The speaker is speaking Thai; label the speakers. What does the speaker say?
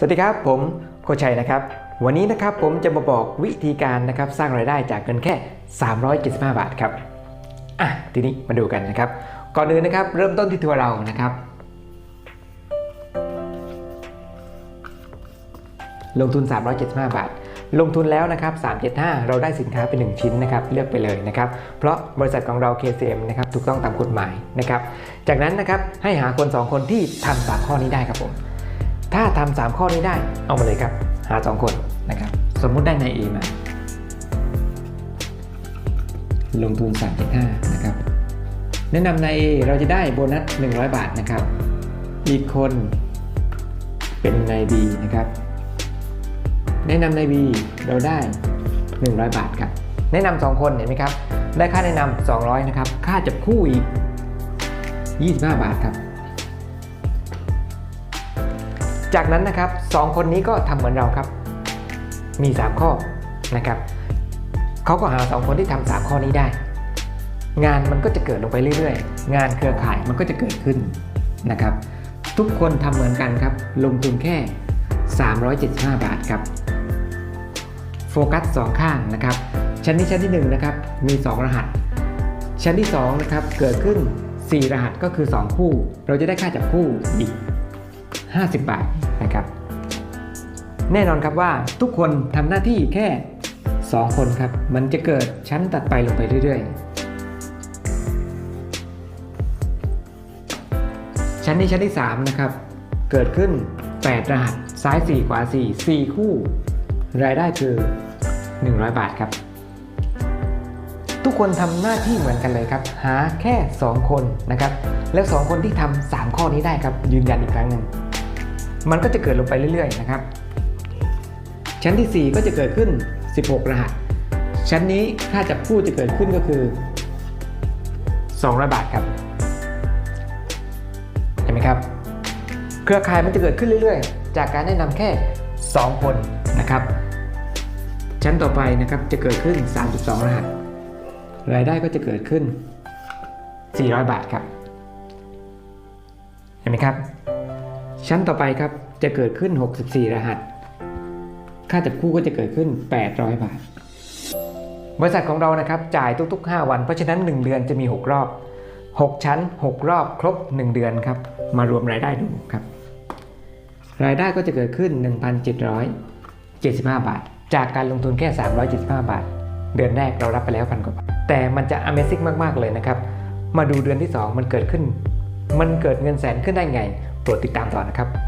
Speaker 1: สวัสดีครับผมโคชัยนะครับ วันนี้นะครับผมจะมาบอกวิธีการนะครับสร้างรายได้จากเงินแค่ 375 บาทครับอะทีนี้มาดูกันนะครับ ก่อนอื่นนะครับเริ่มต้นที่ตัวเรานะครับ ลงทุน 375 บาท ลงทุนแล้วนะครับ 375 เราได้สินค้าเป็น 1 ชิ้นนะครับ เลือกไปเลยนะครับ เพราะบริษัทของเรา KCM นะครับถูกต้องตามกฎหมายนะครับ จากนั้นนะครับให้หาคน 2 คนที่ทำสามข้อนี้ได้ครับผม ถ้าทำสามข้อนี้ได้ เอามาเลยครับ หา2คนนะครับ สมมุติได้ใน A มา ลงทุน 3.5 นะครับ แนะนำใน A เราจะได้โบนัส 100 บาทนะครับ อีกคนเป็นใน B นะครับ แนะนำใน B เราได้ 100 บาทครับ แนะนำ2คนเห็นไหมครับ ได้ค่าแนะนำ200 นะครับ ค่าจับคู่อีก 25 บาทครับ จากนั้นนะครับ2คนนี้ก็ทำเหมือนเราครับ มี 3 ข้อนะครับเขาก็หา 2 คนที่ทำ3ข้อนี้ได้ งานมันก็จะเกิดลงไปเรื่อยๆ งานเครือข่ายมันก็จะเกิดขึ้นนะครับ ทุกคนทำเหมือนกันครับ ลงทุนแค่ 375 บาทครับ โฟกัส 2 ข้างนะครับ ชั้นนี้ชั้นที่1นะครับมี 2 รหัส ชั้นที่2นะครับเกิดขึ้น 4 รหัสก็คือ 2 คู่ เราจะได้ค่าจับคู่อีก 50 บาทนะครับ แน่นอนครับว่าทุกคนทำหน้าที่แค่ 2 คนครับ มันจะเกิดชั้นตัดไปลงไปเรื่อยๆ ชั้นนี้ชั้นที่ 3 นะครับ เกิดขึ้น 8 รหัสซ้าย 4 ขวา 4 4 คู่ รายได้คือ 100 บาทครับ ทุกคนทำหน้าที่เหมือนกันเลยครับ หาแค่ 2 คนนะครับ แล้ว 2 คนที่ทำ3ข้อนี้ได้ครับยืนยันอีกครั้งหนึ่ง มันก็จะเกิดลงไปเรื่อยๆนะครับ ชั้นที่ 4 ก็จะเกิดขึ้น 16 รหัส ชั้นนี้ค่าจับคู่จะเกิดขึ้นก็คือ 200 บาทครับ เห็นไหมครับ เครือข่ายมันจะเกิดขึ้นเรื่อยๆ จากการแนะนำแค่ 2 คนนะครับ ชั้นต่อไปนะครับจะเกิดขึ้น 32 รหัส รายได้ก็จะเกิดขึ้น 400 บาทครับ เห็นไหมครับ ชั้นต่อไปครับจะเกิดขึ้น 64 รหัส ค่าจับคู่ก็จะเกิดขึ้น 800 บาท บริษัทของเรานะครับจ่ายทุกๆ 5 วัน เพราะฉะนั้น 1 เดือนจะมี 6 รอบ 6 ชั้น 6 รอบครบ 1 เดือนครับ มารวมรายได้ดูครับ รายได้ก็จะเกิดขึ้น 1,775 บาท จากการลงทุนแค่ 375 บาท เดือนแรกเรารับไปแล้วพันกว่าบาท แต่มันจะ Amazing มาก ๆ เลยนะครับ มาดูเดือนที่ 2 มันเกิดขึ้น มันเกิดเงินแสนขึ้นได้ไง โปรดติดตามต่อนะครับ